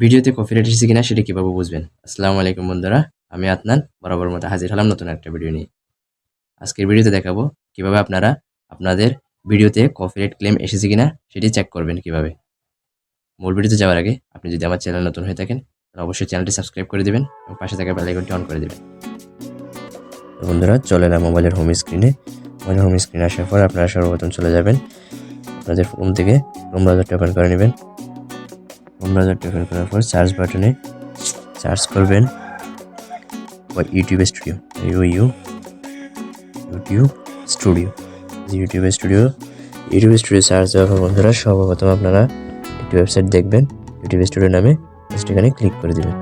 ভিডিওতে কপিরাইট এসেছে কিনা সেটা কীভাবে বুঝবেন? আসসালামু আলাইকুম বন্ধুরা, আমি আদনান, বরাবর মতো হাজির হলাম নতুন একটা ভিডিও নিয়ে। আজকের ভিডিওতে দেখাবো কীভাবে আপনারা আপনাদের ভিডিওতে কপিরাইট ক্লেম এসেছে কিনা সেটি চেক করবেন কীভাবে। মূল ভিডিওতে যাওয়ার আগে আপনি যদি আমার চ্যানেল নতুন হয়ে থাকেন, তাহলে অবশ্যই চ্যানেলটি সাবস্ক্রাইব করে দেবেন এবং পাশে থাকা বেল আইকনটি অন করে দেবেন। বন্ধুরা, চলে না মোবাইলের হোম স্ক্রিনে মোবাইলের হোম স্ক্রিনে আসার পর আপনারা সর্বপ্রথম চলে যাবেন। আপনাদের ফোন থেকে ক্রোম ব্রাউজারটি ওপেন করে নেবেন। ওপেন করার পর সার্চ বাটনে সার্চ করবেন YouTube studio you you YouTube studio YouTube studio YouTube studio search দেওয়ার বন্ধুরা, সর্বপ্রথম আপনারা একটি ওয়েবসাইট দেখবেন। ইউটিউব স্টুডিও নামে এখানে ক্লিক করে দেবেন।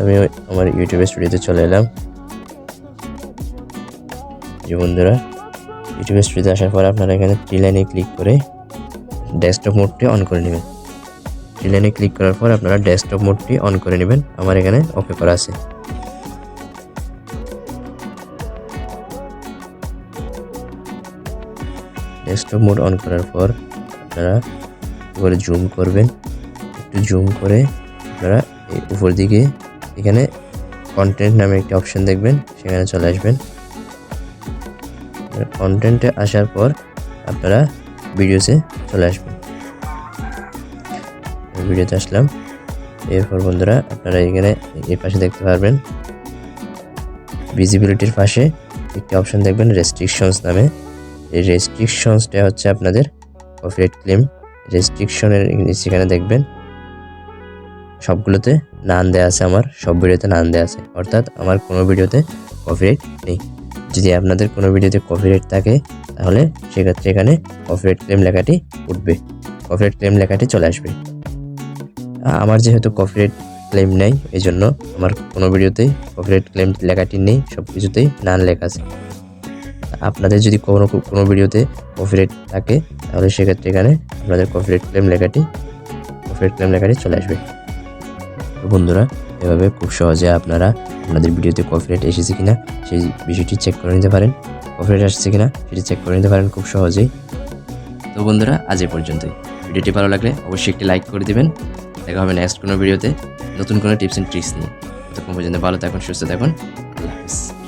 আমি আমার ইউটিউব স্টুডিওতে চলে এলাম। যে বন্ধুরা ইউটিউব স্টুডিওতে আসার পর আপনারা এখানে থ্রি লাইনে ক্লিক করে ডেস্কটপ মোডটি অন করে নেবেন। লাইনে ক্লিক করার পর আপনারা ডেস্কটপ মোডটি অন করে নেবেন। আমার এখানে ওকে করা আছে। ডেস্কটপ মোড অন করার পর আপনারা উপরে জুম করবেন। একটু জুম করে আপনারা এই উপর দিকে এখানে কন্টেন্ট নামে একটি অপশন দেখবেন, সেখানে চলে আসবেন। কন্টেন্টে আসার পর আপনারা ভিডিওসে চলে আসবেন। ভিডিওতে আসলাম। এরপর বন্ধুরা, আপনারা এখানে এই পাশে দেখতে পারবেন। ভিজিবিলিটির পাশে একটি অপশন দেখবেন রেস্ট্রিকশনস নামে। এই রেস্ট্রিকশনসটা হচ্ছে আপনাদের কপিরাইট ক্লেম রেস্ট্রিকশনের সেখানে দেখবেন, সবগুলোতে নান দেওয়া আছে আমার, সব ভিডিওতে নান দেওয়া আছে। অর্থাৎ আমার কোনো ভিডিওতে কপিরাইট নেই। যদি আপনাদের কোনো ভিডিওতে কপিরাইট থাকে, তাহলে সেক্ষেত্রে এখানে কপিরাইট ক্লেম লেখাটি উঠবে। কপিরাইট ক্লেম লেখাটি চলে আসবে। আমার যেহেতু কপিরাইট ক্লেম নেই এই জন্য আমার কোনো ভিডিওতেই কপিরাইট ক্লেম লেখাটি নেই সব কিছুতেই নান লেখা আছে। আপনাদের যদি কোনো কোনো ভিডিওতে কপিরাইট থাকে, তাহলে সেক্ষেত্রে এখানে আপনাদের কপিরাইট ক্লেম লেখাটি কপিরাইট ক্লেম লেখাটি চলে আসবে। বন্ধুরা, এভাবে খুব সহজে আপনারা আপনাদের ভিডিওতে কপিরাইট এসেছে কিনা, সেই বিষয়টি চেক করে নিতে পারেন। কপিরাইট আসছে কিনা, সেটি চেক করে নিতে পারেন খুব সহজেই। তো বন্ধুরা, আজ এ পর্যন্তই। ভিডিওটি ভালো লাগলে অবশ্যই একটি লাইক করে দিবেন। দেখা হবে নেক্সট কোনো ভিডিওতে নতুন কোনো টিপস অ্যান্ড ট্রিক্স নিয়ে। তখন পর্যন্ত ভালো থাকুন, সুস্থ থাকুন। আল্লাহ হাফিজ।